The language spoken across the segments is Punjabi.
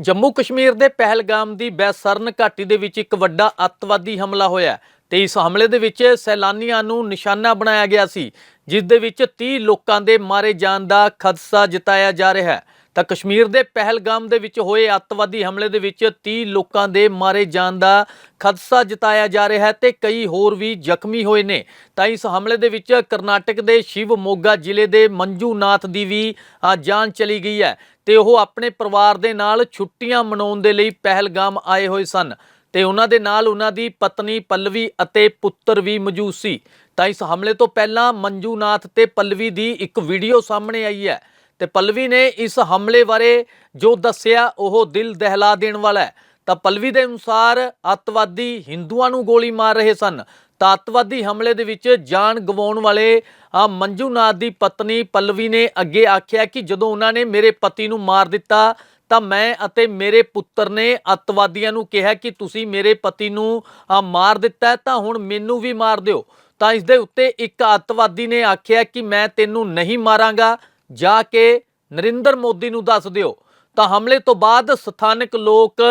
ਜੰਮੂ ਕਸ਼ਮੀਰ ਦੇ ਪਹਿਲਗਾਮ ਦੀ ਬੈਸਰਨ ਘਾਟੀ ਦੇ ਵਿੱਚ ਇੱਕ ਵੱਡਾ ਅੱਤਵਾਦੀ ਹਮਲਾ ਹੋਇਆ ਤੇ ਇਸ ਹਮਲੇ ਦੇ ਵਿੱਚ ਸੈਲਾਨੀਆਂ ਨੂੰ ਨਿਸ਼ਾਨਾ ਬਣਾਇਆ ਗਿਆ ਸੀ, ਜਿਸ ਦੇ ਵਿੱਚ 30 ਲੋਕਾਂ ਦੇ ਮਾਰੇ ਜਾਣ ਦਾ ਖਦਸ਼ਾ ਜਤਾਇਆ ਜਾ ਰਿਹਾ ਹੈ। ਤਾਂ ਕਸ਼ਮੀਰ ਦੇ ਪਹਿਲਗਾਮ ਦੇ ਵਿੱਚ ਹੋਏ ਅੱਤਵਾਦੀ ਹਮਲੇ ਦੇ ਵਿੱਚ 30 ਲੋਕਾਂ ਦੇ ਮਾਰੇ ਜਾਣ ਦਾ ਖਦਸ਼ਾ ਜਤਾਇਆ ਜਾ ਰਿਹਾ ਹੈ ਤੇ ਕਈ ਹੋਰ ਵੀ ਜ਼ਖਮੀ ਹੋਏ ਨੇ। ਤਾਂ ਇਸ ਹਮਲੇ ਦੇ ਵਿੱਚ ਕਰਨਾਟਕ ਦੇ ਸ਼ਿਵ ਮੋਗਾ ਜ਼ਿਲ੍ਹੇ ਦੇ ਮੰਜੂਨਾਥ ਦੀ ਵੀ ਅ, ਜਾਨ ਚਲੀ ਗਈ ਹੈ ਤੇ ਉਹ ਆਪਣੇ ਪਰਿਵਾਰ ਦੇ ਨਾਲ ਛੁੱਟੀਆਂ ਮਨਾਉਣ ਦੇ ਲਈ ਪਹਿਲਗਾਮ ਆਏ ਹੋਏ ਸਨ ਤੇ ਉਹਨਾਂ ਦੇ ਨਾਲ ਉਹਨਾਂ ਦੀ ਪਤਨੀ ਪੱਲਵੀ ਅਤੇ ਪੁੱਤਰ ਵੀ ਮੌਜੂਦ ਸੀ। ਤਾਂ ਇਸ ਹਮਲੇ ਤੋਂ ਪਹਿਲਾਂ ਮੰਜੂਨਾਥ ਤੇ ਪੱਲਵੀ ਦੀ ਇੱਕ ਵੀਡੀਓ ਸਾਹਮਣੇ ਆਈ ਹੈ। ਤੇ ਪੱਲਵੀ ਨੇ ਇਸ ਹਮਲੇ ਬਾਰੇ ਜੋ ਦੱਸਿਆ, ਉਹ ਦਿਲ ਦਹਿਲਾ ਦੇਣ ਵਾਲਾ ਹੈ। ਤਾਂ ਪੱਲਵੀ ਦੇ ਅਨੁਸਾਰ ਅੱਤਵਾਦੀ ਹਿੰਦੂਆਂ ਨੂੰ ਗੋਲੀ ਮਾਰ ਰਹੇ ਸਨ। ਤਾਂ ਅੱਤਵਾਦੀ ਹਮਲੇ ਦੇ ਵਿੱਚ ਜਾਨ ਗਵਾਉਣ ਵਾਲੇ ਆ ਮੰਜੂਨਾਥ ਦੀ ਪਤਨੀ ਪੱਲਵੀ ਨੇ ਅੱਗੇ ਆਖਿਆ ਕਿ ਜਦੋਂ ਉਹਨਾਂ ਨੇ ਮੇਰੇ ਪਤੀ ਨੂੰ ਮਾਰ ਦਿੱਤਾ, ਤਾਂ ਮੈਂ ਅਤੇ ਮੇਰੇ ਪੁੱਤਰ ਨੇ ਅੱਤਵਾਦੀਆਂ ਨੂੰ ਕਿਹਾ ਕਿ ਤੁਸੀਂ ਮੇਰੇ ਪਤੀ ਨੂੰ ਮਾਰ ਦਿੱਤਾ ਤਾਂ ਹੁਣ ਮੈਨੂੰ ਵੀ ਮਾਰ ਦਿਓ। ਤਾਂ ਇਸ ਦੇ ਉੱਤੇ ਇੱਕ ਅੱਤਵਾਦੀ ਨੇ ਆਖਿਆ ਕਿ ਮੈਂ ਤੈਨੂੰ ਨਹੀਂ ਮਾਰਾਂਗਾ। ਜਾ ਕੇ ਨਰਿੰਦਰ ਮੋਦੀ ਨੂੰ ਦੱਸ ਦਿਓ। ਤਾਂ ਹਮਲੇ ਤੋਂ ਬਾਅਦ ਸਥਾਨਕ ਲੋਕ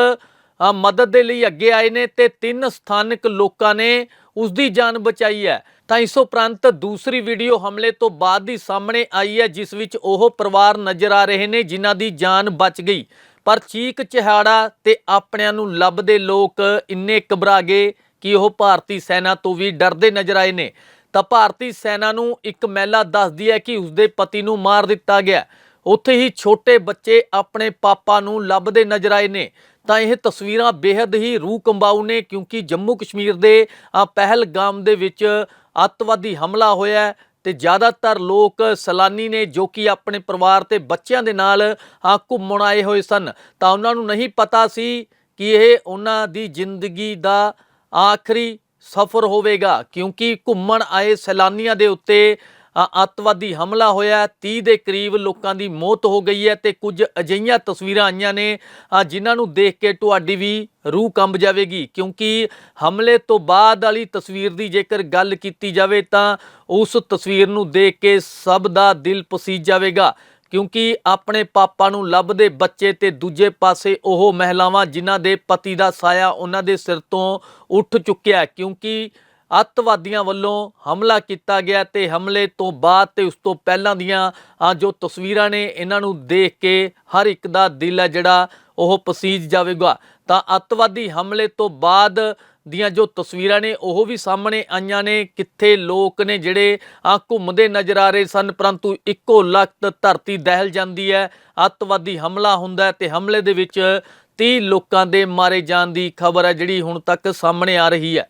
ਮਦਦ ਦੇ ਲਈ ਅੱਗੇ ਆਏ ਨੇ ਤੇ ਤਿੰਨ ਸਥਾਨਕ ਲੋਕਾਂ ਨੇ ਉਸ ਦੀ ਜਾਨ ਬਚਾਈ ਹੈ। ਤਾਂ ਇਸ ਉਪਰੰਤ ਦੂਸਰੀ ਵੀਡੀਓ ਹਮਲੇ ਤੋਂ ਬਾਅਦ ਦੀ ਸਾਹਮਣੇ ਆਈ ਹੈ, ਜਿਸ ਵਿੱਚ ਉਹ ਪਰਿਵਾਰ ਨਜ਼ਰ ਆ ਰਹੇ ਨੇ, ਜਿਨ੍ਹਾਂ ਦੀ ਜਾਨ ਬਚ ਗਈ। ਪਰ ਚੀਕ ਚਿਹਾੜਾ ਤੇ ਆਪਣਿਆਂ ਨੂੰ ਲੱਭਦੇ ਲੋਕ ਇੰਨੇ ਘਬਰਾ ਗਏ ਕਿ ਉਹ ਭਾਰਤੀ ਸੈਨਾ ਤੋਂ ਵੀ ਡਰਦੇ ਨਜ਼ਰ ਆਏ ਨੇ। ਤਾਂ ਭਾਰਤੀ ਸੈਨਾ ਨੂੰ ਇੱਕ ਮਹਿਲਾ ਦੱਸਦੀ ਹੈ ਕਿ ਉਸਦੇ ਪਤੀ ਨੂੰ ਮਾਰ ਦਿੱਤਾ ਗਿਆ। ਉੱਥੇ ਹੀ ਛੋਟੇ ਬੱਚੇ ਆਪਣੇ ਪਾਪਾ ਨੂੰ ਲੱਭਦੇ ਨਜ਼ਰ ਆਏ ਨੇ। ਤਾਂ ਇਹ ਤਸਵੀਰਾਂ ਬੇहद ਹੀ ਰੂਹ ਕੰਬਾਊ ਨੇ ਕਿਉਂਕਿ ਜੰਮੂ ਕਸ਼ਮੀਰ ਦੇ ਪਹਿਲਗਾਮ ਦੇ ਵਿੱਚ ਅੱਤਵਾਦੀ ਹਮਲਾ ਹੋਇਆ ਹੈ ਤੇ ਜ਼ਿਆਦਾਤਰ ਲੋਕ ਸੈਲਾਨੀ ਨੇ ਜੋ ਕਿ ਆਪਣੇ ਪਰਿਵਾਰ ਤੇ ਬੱਚਿਆਂ ਦੇ ਨਾਲ ਘੁੰਮਣ ਆਏ ਹੋਏ ਸਨ। ਤਾਂ ਉਹਨਾਂ ਨੂੰ ਨਹੀਂ ਪਤਾ ਸੀ ਕਿ ਇਹ ਉਹਨਾਂ ਦੀ ਜ਼ਿੰਦਗੀ ਦਾ ਆਖਰੀ ਸਫ਼ਰ ਹੋਵੇਗਾ ਕਿਉਂਕਿ ਘੁੰਮਣ ਆਏ ਸੈਲਾਨੀਆਂ ਦੇ ਉੱਤੇ ਅੱਤਵਾਦੀ ਹਮਲਾ ਹੋਇਆ 30 ਦੇ ਕਰੀਬ ਲੋਕਾਂ ਦੀ ਮੌਤ ਹੋ ਗਈ ਹੈ ਤੇ ਕੁਝ ਅਜਿਹੀਆਂ ਤਸਵੀਰਾਂ ਆਈਆਂ ਨੇ ਜਿਨ੍ਹਾਂ ਨੂੰ ਦੇਖ ਕੇ ਤੁਹਾਡੀ ਵੀ ਰੂਹ ਕੰਬ ਜਾਵੇਗੀ ਕਿਉਂਕਿ ਹਮਲੇ ਤੋਂ ਬਾਅਦ ਵਾਲੀ ਤਸਵੀਰ ਦੀ ਜੇਕਰ ਗੱਲ ਕੀਤੀ ਜਾਵੇ ਤਾਂ ਉਸ ਤਸਵੀਰ ਨੂੰ ਦੇਖ ਕੇ ਸਭ ਦਾ ਦਿਲ ਪਸੀਜ ਜਾਵੇਗਾ। ਕਿਉਂਕਿ ਆਪਣੇ ਪਾਪਾ ਨੂੰ ਲੱਭਦੇ ਬੱਚੇ ਤੇ ਦੂਜੇ ਪਾਸੇ ਉਹ ਮਹਿਲਾਵਾਂ ਜਿਨ੍ਹਾਂ ਦੇ ਪਤੀ ਦਾ ਸਾਇਆ ਉਹਨਾਂ ਦੇ ਸਿਰ ਤੋਂ ਉੱਠ ਚੁੱਕਿਆ ਕਿਉਂਕਿ ਅੱਤਵਾਦੀਆਂ ਵੱਲੋਂ ਹਮਲਾ ਕੀਤਾ ਗਿਆ ਤੇ ਹਮਲੇ ਤੋਂ ਬਾਅਦ ਤੇ ਉਸ ਤੋਂ ਪਹਿਲਾਂ ਦੀਆਂ ਜੋ ਤਸਵੀਰਾਂ ਨੇ, ਇਹਨਾਂ ਨੂੰ ਦੇਖ ਕੇ ਹਰ ਇੱਕ ਦਾ ਦਿਲ ਹੈ ਜਿਹੜਾ ਉਹ ਪਸੀਜ ਜਾਵੇਗਾ। ਤਾਂ ਅੱਤਵਾਦੀ ਹਮਲੇ ਤੋਂ ਬਾਅਦ ਦੀਆਂ ਜੋ ਤਸਵੀਰਾਂ ਨੇ, ਉਹ ਵੀ ਸਾਹਮਣੇ ਆਈਆਂ ਨੇ। ਕਿੱਥੇ ਲੋਕ ਨੇ ਜਿਹੜੇ ਆ ਘੁੰਮਦੇ ਨਜ਼ਰ ਆ ਰਹੇ ਸਨ, ਪਰੰਤੂ ਇੱਕੋ ਲਖਤ ਧਰਤੀ ਦਹਿਲ ਜਾਂਦੀ ਹੈ। ਅੱਤਵਾਦੀ ਹਮਲਾ ਹੁੰਦਾ ਹੈ ਤੇ ਹਮਲੇ ਦੇ ਵਿੱਚ 30 ਲੋਕਾਂ ਦੇ ਮਾਰੇ ਜਾਣ ਦੀ ਖਬਰ ਹੈ, ਜਿਹੜੀ ਹੁਣ ਤੱਕ ਸਾਹਮਣੇ ਆ ਰਹੀ ਹੈ।